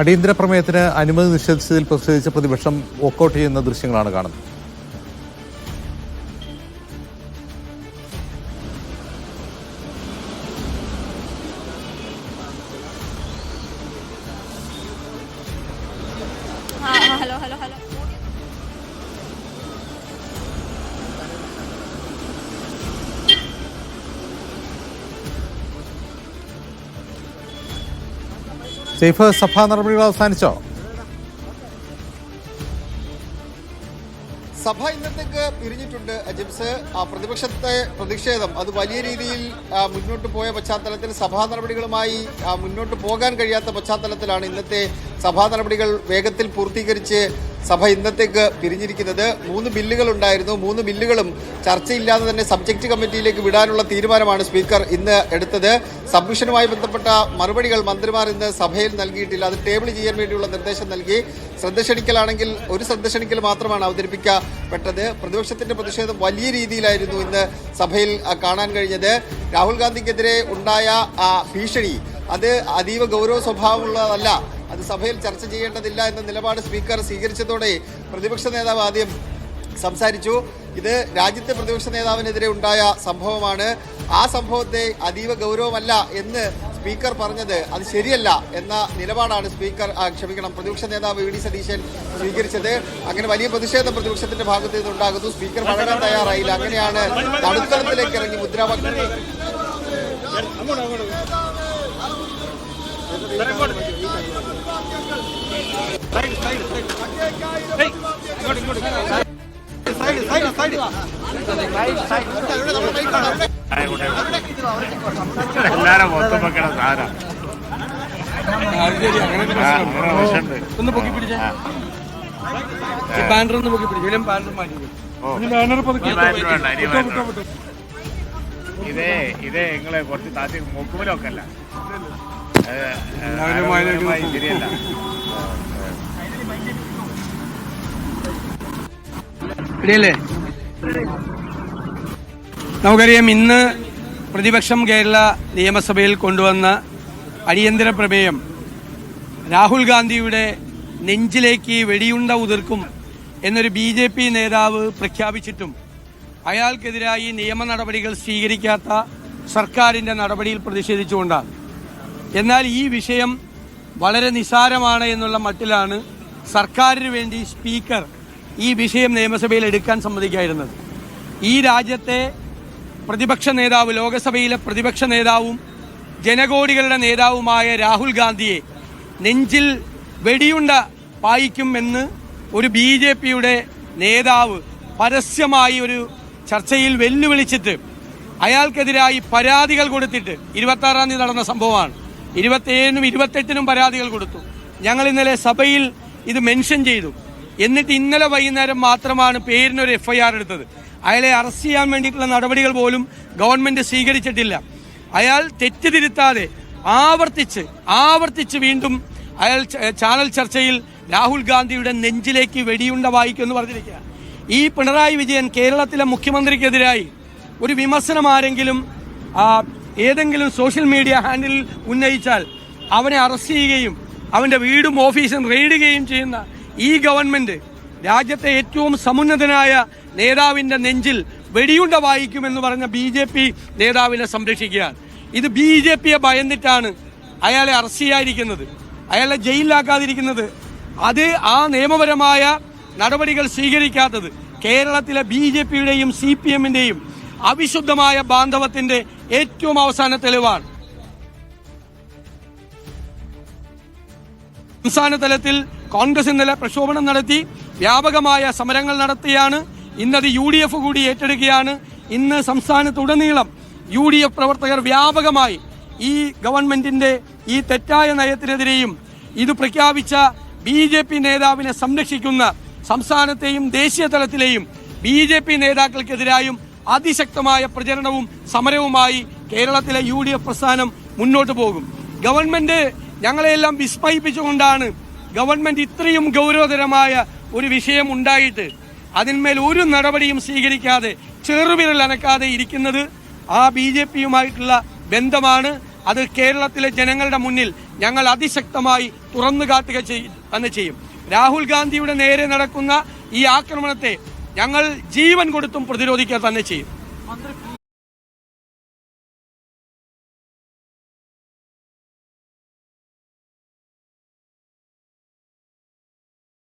അടിയന്തര പ്രമേയത്തിന് അനുമതി നിഷേധിച്ചതിൽ പ്രതിഷേധിച്ച് പ്രതിപക്ഷം വോക്കൌട്ട് ചെയ്യുന്ന ദൃശ്യങ്ങളാണ് കാണുന്നത്. സേഫ് സഭാ നടപടികൾ അവസാനിച്ചോ? സഭ ഇന്നത്തേക്ക് പിരിഞ്ഞിട്ടുണ്ട് ജിംസ് പ്രതിപക്ഷത്തെ പ്രതിഷേധം അത് വലിയ രീതിയിൽ മുന്നോട്ട് പോയ പശ്ചാത്തലത്തിൽ സഭാ നടപടികളുമായി മുന്നോട്ട് പോകാൻ കഴിയാത്ത പശ്ചാത്തലത്തിലാണ് ഇന്നത്തെ സഭാ നടപടികൾ വേഗത്തിൽ പൂർത്തീകരിച്ച് സഭ ഇന്നത്തേക്ക് പിരിഞ്ഞിരിക്കുന്നത്. മൂന്ന് ബില്ലുകൾ ഉണ്ടായിരുന്നു. മൂന്ന് ബില്ലുകളും ചർച്ചയില്ലാതെ തന്നെ സബ്ജക്റ്റ് കമ്മിറ്റിയിലേക്ക് വിടാനുള്ള തീരുമാനമാണ് സ്പീക്കർ ഇന്ന് എടുത്തത്. സബ്മിഷനുമായി ബന്ധപ്പെട്ട മറുപടികൾ മന്ത്രിമാർ ഇന്ന് സഭയിൽ നൽകിയിട്ടില്ല. അത് ടേബിൾ ചെയ്യാൻ വേണ്ടിയുള്ള നിർദ്ദേശം നൽകി. ശ്രദ്ധ ക്ഷണിക്കലാണെങ്കിൽ ഒരു ശ്രദ്ധ ക്ഷണിക്കൽ മാത്രമാണ് അവതരിപ്പിക്കപ്പെട്ടത്. പ്രതിപക്ഷത്തിന്റെ പ്രതിഷേധം വലിയ രീതിയിലായിരുന്നു ഇന്ന് സഭയിൽ കാണാൻ കഴിഞ്ഞത്. രാഹുൽ ഗാന്ധിക്കെതിരെ ഉണ്ടായ ആ ഭീഷണി. അത് അതീവ ഗൗരവ സ്വഭാവമുള്ളതല്ല. അത് സഭയിൽ ചർച്ച ചെയ്യേണ്ടതില്ല എന്ന നിലപാട് സ്പീക്കർ സ്വീകരിച്ചതോടെ പ്രതിപക്ഷ നേതാവ് ആദ്യം സംസാരിച്ചു ഇത് രാജ്യത്തെ പ്രതിപക്ഷ നേതാവിനെതിരെ ഉണ്ടായ സംഭവമാണ് ആ സംഭവത്തെ അതീവ ഗൗരവമല്ല എന്ന് സ്പീക്കർ പറഞ്ഞത് അത് ശരിയല്ല എന്ന നിലപാടാണ് സ്പീക്കർ ക്ഷമിക്കണം പ്രതിപക്ഷ നേതാവ് വി ഡി സതീശൻ സ്വീകരിച്ചത് അങ്ങനെ വലിയ പ്രതിഷേധം പ്രതിപക്ഷത്തിന്റെ ഭാഗത്ത് നിന്നുണ്ടാകുന്നു സ്പീക്കർ വഴങ്ങാൻ തയ്യാറായില്ല അങ്ങനെയാണ് നടുത്തളത്തിലേക്ക് ഇറങ്ങി മുദ്രാവാക്യം എല്ലാരും മൊത്തം വെക്കണ പിടിച്ചേ ബാനർ ഒന്ന് പൊക്കി പിടിച്ചു ബാനർ മാറ്റി ഇതേ ഇതേ നിങ്ങളെ കുറച്ച് താത്തി മുക്കുമലൊക്കെ അല്ല. ശരിയല്ല ഇടയല്ലേ നമുക്കറിയാം ഇന്ന് പ്രതിപക്ഷം കേരള നിയമസഭയിൽ കൊണ്ടുവന്ന അടിയന്തര പ്രമേയം രാഹുൽ ഗാന്ധിയുടെ നെഞ്ചിലേക്ക് വെടിയുണ്ട ഉതിർക്കും എന്നൊരു ബി ജെ പി നേതാവ് പ്രഖ്യാപിച്ചിട്ടും അയാൾക്കെതിരായി നിയമ നടപടികൾ സ്വീകരിക്കാത്ത സർക്കാരിന്റെ നടപടിയിൽ പ്രതിഷേധിച്ചുകൊണ്ടാണ്. എന്നാൽ ഈ വിഷയം വളരെ നിസാരമാണ് എന്നുള്ള മട്ടിലാണ് സർക്കാരിന് വേണ്ടി സ്പീക്കർ ഈ വിഷയം നിയമസഭയിൽ എടുക്കാൻ സമ്മതിക്കായിരുന്നത്. ഈ രാജ്യത്തെ പ്രതിപക്ഷ നേതാവ് ലോകസഭയിലെ പ്രതിപക്ഷ നേതാവും ജനകോടികളുടെ നേതാവുമായ രാഹുൽ ഗാന്ധിയെ നെഞ്ചിൽ വെടിയുണ്ട പായിക്കുമെന്ന് ഒരു ബി ജെ പിയുടെ നേതാവ് പരസ്യമായി ഒരു ചർച്ചയിൽ വെല്ലുവിളിച്ചിട്ട് അയാൾക്കെതിരായി പരാതികൾ കൊടുത്തിട്ട് ഇരുപത്താറാം തീയതി നടന്ന സംഭവമാണ്. ഇരുപത്തിയേഴിനും ഇരുപത്തെട്ടിനും പരാതികൾ കൊടുത്തു. ഞങ്ങൾ ഇന്നലെ സഭയിൽ ഇത് മെൻഷൻ ചെയ്തു. എന്നിട്ട് ഇന്നലെ വൈകുന്നേരം മാത്രമാണ് പേരിനൊരു എഫ് ഐ ആർ എടുത്തത്. അയാളെ അറസ്റ്റ് ചെയ്യാൻ വേണ്ടിയിട്ടുള്ള നടപടികൾ പോലും ഗവൺമെന്റ് സ്വീകരിച്ചിട്ടില്ല. അയാൾ തെറ്റുതിരുത്താതെ ആവർത്തിച്ച് ആവർത്തിച്ച് വീണ്ടും അയാൾ ചാനൽ ചർച്ചയിൽ രാഹുൽ ഗാന്ധിയുടെ നെഞ്ചിലേക്ക് വെടിയുണ്ട വായിക്കുമെന്ന് പറഞ്ഞിരിക്കുക ഈ പിണറായി വിജയൻ കേരളത്തിലെ മുഖ്യമന്ത്രിക്കെതിരായി ഒരു വിമർശനം ആരെങ്കിലും ഏതെങ്കിലും സോഷ്യൽ മീഡിയ ഹാൻഡിൽ ഉന്നയിച്ചാൽ അവനെ അറസ്റ്റ് ചെയ്യുകയും അവന്റെ വീടും ഓഫീസും റെയ്ഡ് ചെയ്യുകയും ചെയ്യുന്ന ഈ ഗവൺമെന്റ് രാജ്യത്തെ ഏറ്റവും സമുന്നതനായ നേതാവിന്റെ നെഞ്ചിൽ വെടിയുണ്ട വായിക്കുമെന്ന് പറഞ്ഞ ബി ജെ പി നേതാവിനെ സംരക്ഷിക്കുകയാണ്. ഇത് ബി ജെ പിയെ ഭയന്നിട്ടാണ് അയാളെ അറസ്റ്റ് ചെയ്യാതിരിക്കുന്നത്. അയാളെ ജയിലിലാക്കാതിരിക്കുന്നത്. അത് ആ നിയമപരമായ നടപടികൾ സ്വീകരിക്കാത്തത് കേരളത്തിലെ ബി ജെ പിയുടെയും സി പി എമ്മിന്റെയും അവിശുദ്ധമായ ബാന്ധവത്തിന്റെ ഏറ്റവും അവസാന തെളിവാണ്. സംസ്ഥാന തലത്തിൽ കോൺഗ്രസ് ഇന്നലെ പ്രക്ഷോഭണം നടത്തി വ്യാപകമായ സമരങ്ങൾ നടത്തിയാണ്. ഇന്നത് യു ഡി എഫ് കൂടി ഏറ്റെടുക്കുകയാണ്. ഇന്ന് സംസ്ഥാനത്തുടനീളം യു ഡി എഫ് പ്രവർത്തകർ വ്യാപകമായി ഈ ഗവൺമെന്റിന്റെ ഈ തെറ്റായ നയത്തിനെതിരെയും ഇത് പ്രഖ്യാപിച്ച ബി ജെ പി നേതാവിനെ സംരക്ഷിക്കുന്ന സംസ്ഥാനത്തെയും ദേശീയ തലത്തിലെയും ബി ജെ പി നേതാക്കൾക്കെതിരായും അതിശക്തമായ പ്രചരണവും സമരവുമായി കേരളത്തിലെ യു ഡി എഫ് പ്രസ്ഥാനം മുന്നോട്ട് പോകും. ഗവൺമെന്റ് ഞങ്ങളെയെല്ലാം വിസ്മയിപ്പിച്ചുകൊണ്ടാണ് ഗവൺമെന്റ് ഇത്രയും ഗൗരവതരമായ ഒരു വിഷയം ഉണ്ടായിട്ട് അതിന്മേൽ ഒരു നടപടിയും സ്വീകരിക്കാതെ ചെറുവിരൽ അനക്കാതെ ഇരിക്കുന്നത് ആ ബി ജെ പിയുമായിട്ടുള്ള ബന്ധമാണ്. അത് കേരളത്തിലെ ജനങ്ങളുടെ മുന്നിൽ ഞങ്ങൾ അതിശക്തമായി തുറന്നു കാട്ടുക തന്നെ ചെയ്യും. രാഹുൽ ഗാന്ധിയുടെ നേരെ നടക്കുന്ന ഈ ആക്രമണത്തെ ഞങ്ങൾ ജീവൻ കൊടുത്തും പ്രതിരോധിക്കുക തന്നെ ചെയ്യും.